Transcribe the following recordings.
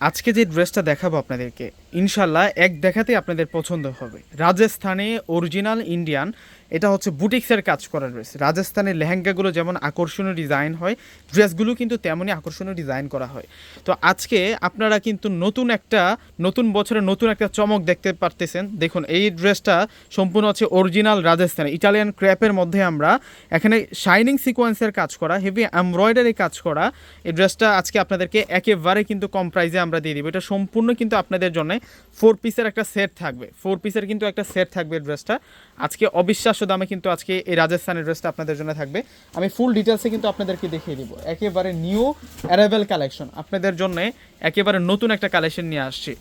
আজকে যে ড্রেসটা দেখাবো আপনাদেরকে ইনশাল্লাহ এক দেখাতেই আপনাদের পছন্দ হবে। রাজস্থানে অরিজিনাল ইন্ডিয়ান এটা হচ্ছে বুটিক্সের কাজ করা ড্রেস রাজস্থানের লেহেঙ্গাগুলো যেমন আকর্ষণীয় ডিজাইন হয়, ড্রেসগুলো কিন্তু তেমনই আকর্ষণীয় ডিজাইন করা হয়। তো আজকে আপনারা কিন্তু নতুন একটা, নতুন বছরের নতুন একটা চমক দেখতে পারতেছেন। দেখুন, এই ড্রেসটা সম্পূর্ণ হচ্ছে অরিজিনাল রাজস্থান, ইটালিয়ান ক্র্যাপের মধ্যে আমরা এখানে শাইনিং সিকোয়েন্সের কাজ করা, হেভি এমব্রয়ডারি কাজ করা। এই ড্রেসটা আজকে আপনাদেরকে একেবারে কিন্তু কম প্রাইসে আমরা দিয়ে দিব। এটা সম্পূর্ণ কিন্তু আপনাদের জন্য ফোর পিসের একটা সেট থাকবে। ফোর পিসের কিন্তু একটা সেট থাকবে ড্রেসটা। আজকে অবিশ্বাস্য দামে কিন্তু আজকে এই রাজস্থানের ড্রেসটা আপনাদের জন্য থাকবে। আমি ফুল ডিটেলসে কিন্তু আপনাদেরকে দেখিয়ে দিব। একেবারে নিউ অ্যারাইভেল কালেকশন আপনাদের জন্য একেবারে নতুন একটা কালেকশন নিয়ে আসছি।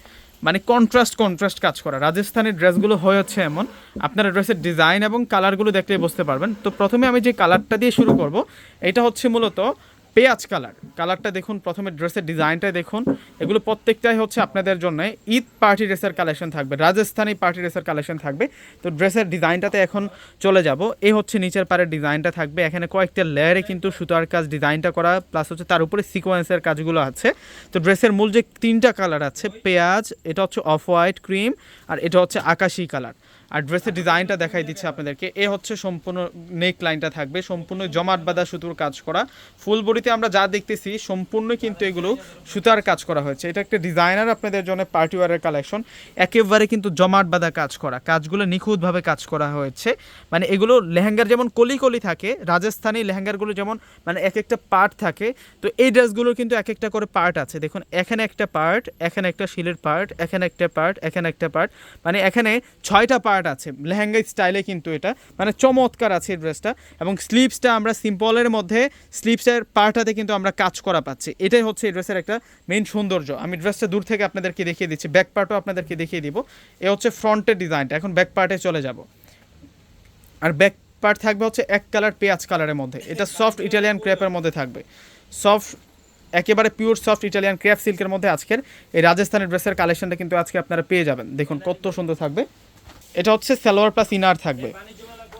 মানে কন্ট্রাস্ট কন্ট্রাস্ট কাজ করা। রাজস্থানের ড্রেসগুলো হয়ে হচ্ছে এমন। আপনারা ড্রেসের ডিজাইন এবং কালারগুলো দেখলেই বুঝতে পারবেন। তো প্রথমে আমি যে কালারটা দিয়ে শুরু করব, এটা হচ্ছে মূলত পেঁয়াজ কালার। কালারটা দেখুন, প্রথমে ড্রেসের ডিজাইনটা দেখুন। এগুলো প্রত্যেকটাই হচ্ছে আপনাদের জন্য ঈদ পার্টি ড্রেসের কালেকশন থাকবে, রাজস্থানী পার্টি ড্রেসের কালেকশন থাকবে। তো ড্রেসের ডিজাইনটাতে এখন চলে যাব। এই হচ্ছে নিচের পাড়ের ডিজাইনটা থাকবে। এখানে কয়েকটা লেয়ারে কিন্তু সুতার কাজ ডিজাইনটা করা, প্লাস হচ্ছে তার উপরে সিকোয়েন্সের কাজগুলো আছে। তো ড্রেসের মূল যে তিনটা কালার আছে, পেঁয়াজ, এটা হচ্ছে অফ হোয়াইট ক্রিম, আর এটা হচ্ছে আকাশি কালার। আর ড্রেসের ডিজাইনটা দেখাই দিচ্ছে আপনাদেরকে। এ হচ্ছে সম্পূর্ণ নেক লাইনটা থাকবে, সম্পূর্ণ জমাট বাঁধা সুতোর কাজ করা। ফুল বডিতে আমরা যা দেখতেছি, সম্পূর্ণ কিন্তু এগুলো সুতার কাজ করা হয়েছে। এটা একটা ডিজাইনার আপনাদের জন্য পার্টি ওয়ারের কালেকশন একেবারে কিন্তু জমাট বাঁধা কাজ করা। কাজগুলো নিখুঁতভাবে কাজ করা হয়েছে। মানে এগুলো লেহেঙ্গার যেমন কলি কলি থাকে, রাজস্থানী লেহেঙ্গারগুলো যেমন মানে এক একটা পার্ট থাকে, তো এই ড্রেসগুলোর কিন্তু এক একটা করে পার্ট আছে। দেখুন, এখানে একটা পার্ট এখানে একটা শিলের পার্ট এখানে একটা পার্ট এখানে একটা পার্ট মানে এখানে ছয়টা পার্ট আছে। লেহেঙ্গা স্টাইলে কিন্তু এটা। মানে চমৎকার আছে এই ড্রেসটা। এবং স্লিভসটা আমরা সিম্পলের মধ্যে স্লিভসের পার্টটাতে কিন্তু আমরা কাজ করা পাচ্ছি। এটাই হচ্ছে এই ড্রেসের একটা মেইন সৌন্দর্য। আমি ড্রেসটা দূর থেকে আপনাদেরকে দেখিয়ে দিচ্ছি। ব্যাক পার্টও আপনাদেরকে দেখিয়ে দিব। এ হচ্ছে ফ্রন্টের ডিজাইনটা। এখন ব্যাক পার্টে চলে যাব। আর ব্যাক পার্ট থাকবে হচ্ছে এক কালার পেঁয়াজ কালারের মধ্যে। এটা সফট ইটালিয়ান ক্র্যাপের মধ্যে থাকবে। সফট একেবারে পিওর সফট ইটালিয়ান ক্র্যাপ সিল্কের মধ্যে আজকের এই রাজস্থানের ড্রেসের কালেকশনটা কিন্তু আজকে আপনারা পেয়ে যাবেন। দেখুন কত সুন্দর থাকবে। এটা হচ্ছে সালোয়ার প্লাস ইনার থাকবে।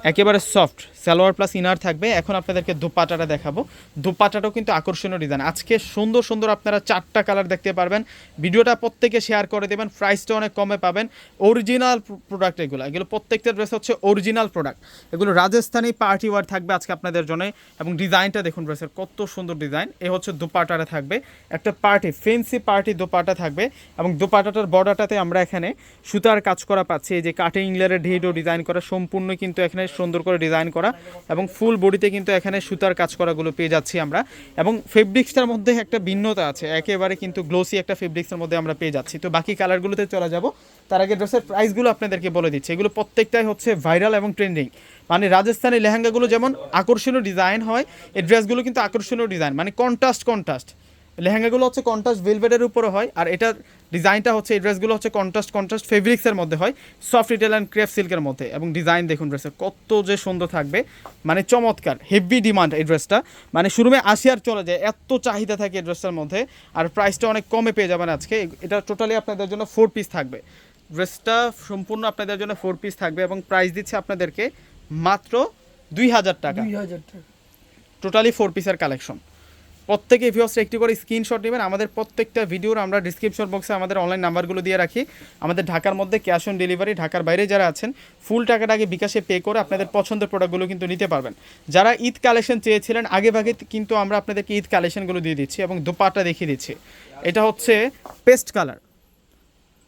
একেবারে সফট সালোয়ার প্লাস ইনার থাকবে। এখন আপনাদেরকে দোপাটাটা দেখাবো। দোপাটাটাও কিন্তু আকর্ষণীয় ডিজাইন আজকে সুন্দর সুন্দর আপনারা চারটা কালার দেখতে পারবেন। ভিডিওটা প্রত্যেকে শেয়ার করে দেবেন। প্রাইসটা অনেক কমে পাবেন। অরিজিনাল প্রোডাক্ট এগুলো। এগুলো প্রত্যেকটা ড্রেস হচ্ছে অরিজিনাল প্রোডাক্ট এগুলো রাজস্থানী পার্টি ওয়ার থাকবে আজকে আপনাদের জন্য। এবং ডিজাইনটা দেখুন ড্রেসের কত সুন্দর ডিজাইন এ হচ্ছে দোপাটাটা থাকবে। একটা পার্টি ফেন্সি পার্টি দোপাটা থাকবে। এবং দোপাটাটার বর্ডারটাতে আমরা এখানে সুতার কাজ করা পাচ্ছি। এই যে কাটিং লেয়ারের ঢিডো ডিজাইন করা। সম্পূর্ণ কিন্তু এখানে সুন্দর করে ডিজাইন করা। এবং ফুল বডিতে কিন্তু এখানে সুতার কাজ করাগুলো পেয়ে যাচ্ছি আমরা এবং ফেব্রিক্সটার মধ্যে একটা ভিন্নতা আছে। একেবারে কিন্তু গ্লোসি একটা ফেব্রিক্সের মধ্যে আমরা পেয়ে যাচ্ছি। তো বাকি কালারগুলোতে চলে যাব। তার আগে ড্রেসের প্রাইসগুলো আপনাদেরকে বলে দিচ্ছি। এগুলো প্রত্যেকটাই হচ্ছে ভাইরাল এবং ট্রেন্ডিং মানে রাজস্থানি লেহেঙ্গাগুলো যেমন আকর্ষণীয় ডিজাইন হয়, এই ড্রেসগুলো কিন্তু আকর্ষণীয় ডিজাইন মানে কন্ট্রাস্ট কন্ট্রাস্ট লেহেঙ্গাগুলো হচ্ছে কন্ট্রাস্ট ভেলভেটের উপরে হয় আর এটার ডিজাইনটা হচ্ছে এই ড্রেসগুলো হচ্ছে কন্ট্রাস্ট কন্ট্রাস্ট ফেব্রিক্সের মধ্যে হয় সফট রিটেল অ্যান্ড ক্রেপ সিল্কের মধ্যে। এবং ডিজাইন দেখুন ড্রেসের কত যে সুন্দর থাকবে। মানে চমৎকার হেভি ডিমান্ড এই ড্রেসটা মানে শুরুমে আসি আর চলে যায় এত চাহিদা থাকে এই ড্রেসটার মধ্যে আর প্রাইসটা অনেক কমে পেয়ে যাবেন আজকে। এটা টোটালি আপনাদের জন্য ফোর পিস থাকবে। ড্রেসটা সম্পূর্ণ আপনাদের জন্য ফোর পিস থাকবে এবং প্রাইস দিচ্ছে আপনাদেরকে মাত্র দুই হাজার টাকা। দুই হাজার টাকা। টোটালি ফোর পিসের কালেকশন প্রত্যেকে ভিউস একটি করে স্ক্রিনশট নেবেন। আমাদের প্রত্যেকটা ভিডিওর আমরা ডিসক্রিপশন বক্সে আমাদের অনলাইন নাম্বারগুলো দিয়ে রাখি। আমাদের ঢাকার মধ্যে ক্যাশ অন ডেলিভারি ঢাকার বাইরে যারা আছেন ফুল টাকাটা আগে বিকাশে পে করে আপনাদের পছন্দের প্রোডাক্টগুলো কিন্তু নিতে পারবেন। যারা ঈদ কালেকশন চেয়েছিলেন, আগে ভাগে কিন্তু আমরা আপনাদেরকে ঈদ কালেকশনগুলো দিয়ে দিচ্ছি এবং দোপাটা দেখিয়ে দিচ্ছি। এটা হচ্ছে পেস্ট কালার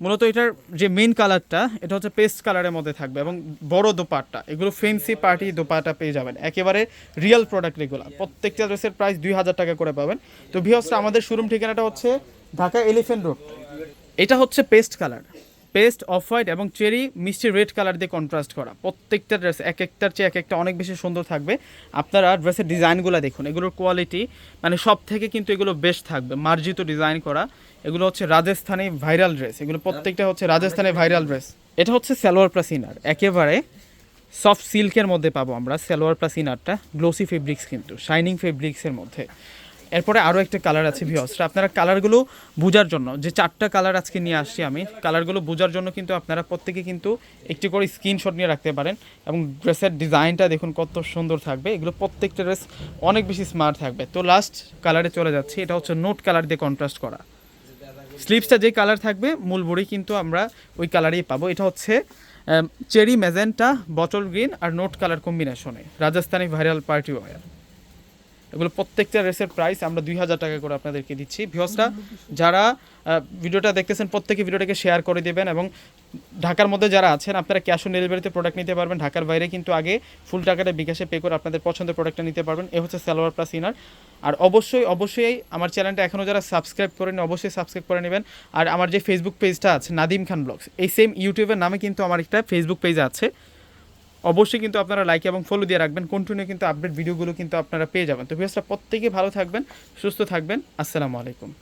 মূলত এটার যে মেন কালারটা এটা হচ্ছে পেস্ট কালারের মধ্যে থাকবে এবং বড় দোপাট্টা। এগুলো ফেন্সি পার্টি দোপাটা পেয়ে যাবেন। একেবারে রিয়েল প্রোডাক্ট এগুলো প্রত্যেকটা ড্রেসের প্রাইস দুই হাজার টাকা করে পাবেন। তো ভিওসটা আমাদের শোরুম ঠিকানাটা হচ্ছে ঢাকা এলিফেন্ট রোড এটা হচ্ছে paste colour paste off white এবং চেরি মিষ্টি রেড কালার দিয়ে কন্ট্রাস্ট করা। প্রত্যেকটা ড্রেস এক একটার চেয়ে এক একটা অনেক বেশি সুন্দর থাকবে। আপনারা ড্রেসের ডিজাইনগুলো দেখুন, এগুলোর কোয়ালিটি মানে সব থেকে কিন্তু এগুলো বেস্ট থাকবে। মার্জিত ডিজাইন করা, এগুলো হচ্ছে রাজস্থানী ভাইরাল ড্রেস এগুলো প্রত্যেকটা হচ্ছে রাজস্থানী ভাইরাল ড্রেস এটা হচ্ছে সালোয়ার প্লাস ইনার একেবারে সফট সিল্কের মধ্যে পাবো আমরা, সালোয়ার প্লাস ইনারটা গ্লোসি ফেব্রিক্স কিন্তু শাইনিং ফেব্রিক্সের মধ্যে। এরপরে আরও একটা কালার আছে ভিওসটা আপনারা কালারগুলো বোঝার জন্য, যে চারটা কালার আজকে নিয়ে আসছি আমি কালারগুলো বোঝার জন্য কিন্তু আপনারা প্রত্যেকে কিন্তু একটি করে স্ক্রিনশট নিয়ে রাখতে পারেন এবং ড্রেসের ডিজাইনটা দেখুন কত সুন্দর থাকবে। এগুলো প্রত্যেকটা ড্রেস অনেক বেশি স্মার্ট থাকবে। তো লাস্ট কালারে চলে যাচ্ছি, এটা হচ্ছে নোট কালার দিয়ে কন্ট্রাস্ট করা। স্লিপসটা যে কালার থাকবে, মূল বড়ি কিন্তু আমরা ওই কালারই পাবো। এটা হচ্ছে চেরি ম্যাজেন্টা বটল গ্রিন আর নোট কালার কম্বিনেশনে রাজস্থানি ভাইরাল পার্টি ওয়ার এগুলো প্রত্যেকটা রেসের প্রাইস আমরা দুই হাজার টাকা করে আপনাদেরকে দিচ্ছি। ভিওসরা যারা ভিডিওটা দেখতেছেন, প্রত্যেকে ভিডিওটাকে শেয়ার করে দেবেন এবং ঢাকার মধ্যে যারা আছেন, আপনারা ক্যাশ অন ডেলিভারিতে প্রোডাক্ট নিতে পারবেন। ঢাকার বাইরে কিন্তু আগে ফুল টাকাটা বিকাশে পে করে আপনাদের পছন্দের প্রোডাক্টটা নিতে পারবেন। এ হচ্ছে সালোয়ার প্লাস ইনার আর অবশ্যই অবশ্যই আমার চ্যানেলটা এখনও যারা সাবস্ক্রাইব করেন অবশ্যই সাবস্ক্রাইব করে নেবেন। আর আমার যে ফেসবুক পেজটা আছে নাদিম খান ব্লগস এই সেম ইউটিউবের নামে কিন্তু আমার একটা ফেসবুক পেজ আছে। অবশ্যই কিন্তু আপনারা লাইক এবং ফলো দিয়ে রাখবেন। কন্টিনিউ কিন্তু আপডেট ভিডিওগুলো কিন্তু আপনারা পেয়ে যাবেন। তো ভিউসরা প্রত্যেকে ভালো থাকবেন, সুস্থ থাকবেন। আসসালামু আলাইকুম।